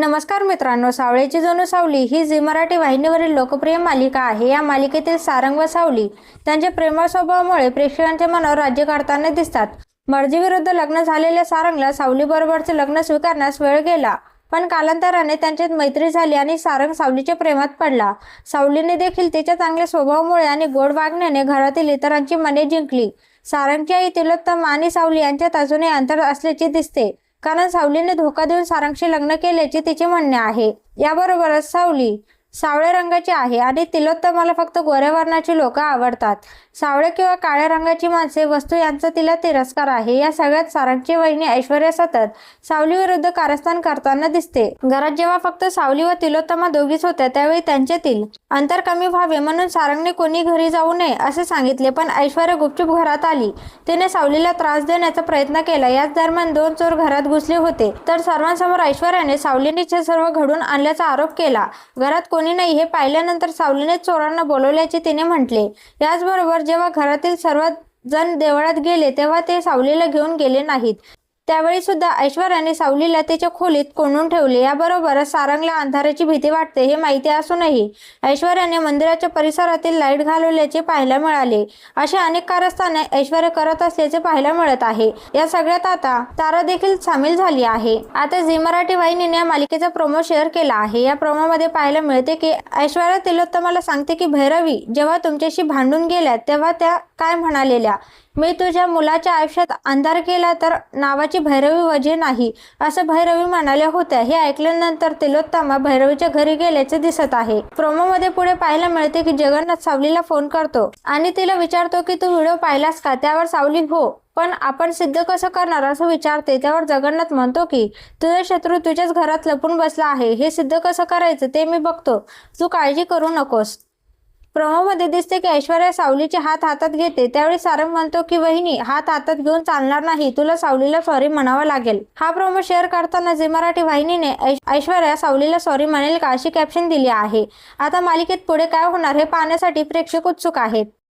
नमस्कार मित्रांनो सावळेची जणू सावली ही झी मराठी वाहिनीवरील लोकप्रिय मालिका आहे. या मालिकेतील सारंग व सावली त्यांच्या प्रेमळ स्वभावामुळे प्रेक्षकांच्या मनावर राज्य करताना दिसतात. मर्जीविरुद्ध लग्न झालेल्या सारंगला सावलीबरोबरचे लग्न स्वीकारण्यास वेळ गेला पण कालांतराने त्यांच्यात मैत्री झाली आणि सारंग सावलीच्या प्रेमात पडला. सावलीने देखील तिच्या चांगल्या स्वभावामुळे आणि गोड वागण्याने घरातील इतरांची मने जिंकली. सारंगच्या आई तिलोत्तम आणि सावली यांच्यात अजूनही अंतर असल्याचे दिसते. कारण सावलीने धोका देऊन सारंगशी लग्न केल्याचे तिचे म्हणणे आहे. याबरोबरच सावली सावळ्या रंगाची आहे आणि तिलोत्तमाला फक्त गोऱ्या वर्णाची लोक आवडतात. सावळे किंवा काळ्या रंगाची माणसे वस्तू यांचा तिला तिरस्कार आहे. या सगळ्यात सारंगची वहिनी ऐश्वर्या सतत सावली विरुद्ध कारस्थान करताना दिसते. घरात जेव्हा फक्त सावली व तिलोत्तमा दोघीच होत्या त्यावेळी त्यांच्यातील अंतर कमी व्हावे म्हणून सारंगने कोणी घरी जाऊ नये असे सांगितले पण ऐश्वर्या गुपचूप घरात आली. तिने सावलीला त्रास देण्याचा प्रयत्न केला. याच दरम्यान दोन चोर घरात घुसले होते. तर सर्वांसमोर ऐश्वर्याने सावलीने सर्व घडून आणल्याचा आरोप केला. घरात कोणी नाही. हे पाहिल्यानंतर सावलीने चोरांना बोलवल्याचे तिने म्हटले. याचबरोबर जेव्हा घरातील सर्वात जण देवळात गेले तेव्हा ते सावलीला घेऊन गेले नाहीत. त्यावेळी सुद्धा ऐश्वर्याने सावलीला त्याच्या खोलीत कोंडून ठेवले. याबरोबरच सारंगला अंधाराची भीती वाटते हे माहिती असूनही ऐश्वर्याने मंदिराच्या परिसरातील लाइट घालवल्याचे पाहायला मिळाले. अशा अनेक कारस्थाने ऐश्वर्या करत असल्याचे पाहायला मिळत आहे. या सगळ्यात आता तारा देखील सामील झाली आहे. आता झी मराठी वाहिनीने या मालिकेचा प्रोमो शेअर केला आहे. या प्रोमोमध्ये पाहायला मिळते की ऐश्वर्या तिलोत्तमाला सांगते की भैरवी जेव्हा तुमच्याशी भांडून गेल्या तेव्हा त्या काय म्हणालेल्या? मी तुझ्या मुलाच्या आयुष्यात अंधार केला तर नावाची भैरवी वजे नाही असं भैरवी म्हणाल्या होत्या. हे ऐकल्यानंतर तिलोत्तमा भैरवीच्या घरी गेल्याचे दिसत आहे. प्रोमोमध्ये पुढे पाहायला मिळते की जगन्नाथ सावलीला फोन करतो आणि तिला विचारतो की तू व्हिडिओ पाहिलास का? त्यावर सावली हो पण आपण सिद्ध कसं करणार असं विचारते. त्यावर जगन्नाथ म्हणतो की तुझा शत्रू तुझ्याच घरात लपून बसला आहे. हे सिद्ध कसं करायचं ते मी बघतो. तू काळजी करू नकोस. प्रोमोमध्ये दिसते की ऐश्वर्या सावलीचे हात हातात घेते. त्यावेळी सारंग म्हणतो की वहिनी हात हातात घेऊन चालणार नाही. तुला सावलीला सॉरी म्हणावं लागेल. हा प्रोमो शेअर करताना झी मराठी वाहिनीने ऐश्वर्या सावलीला सॉरी म्हणेल का अशी कॅप्शन दिली आहे. आता मालिकेत पुढे काय होणार हे पाहण्यासाठी प्रेक्षक उत्सुक आहेत.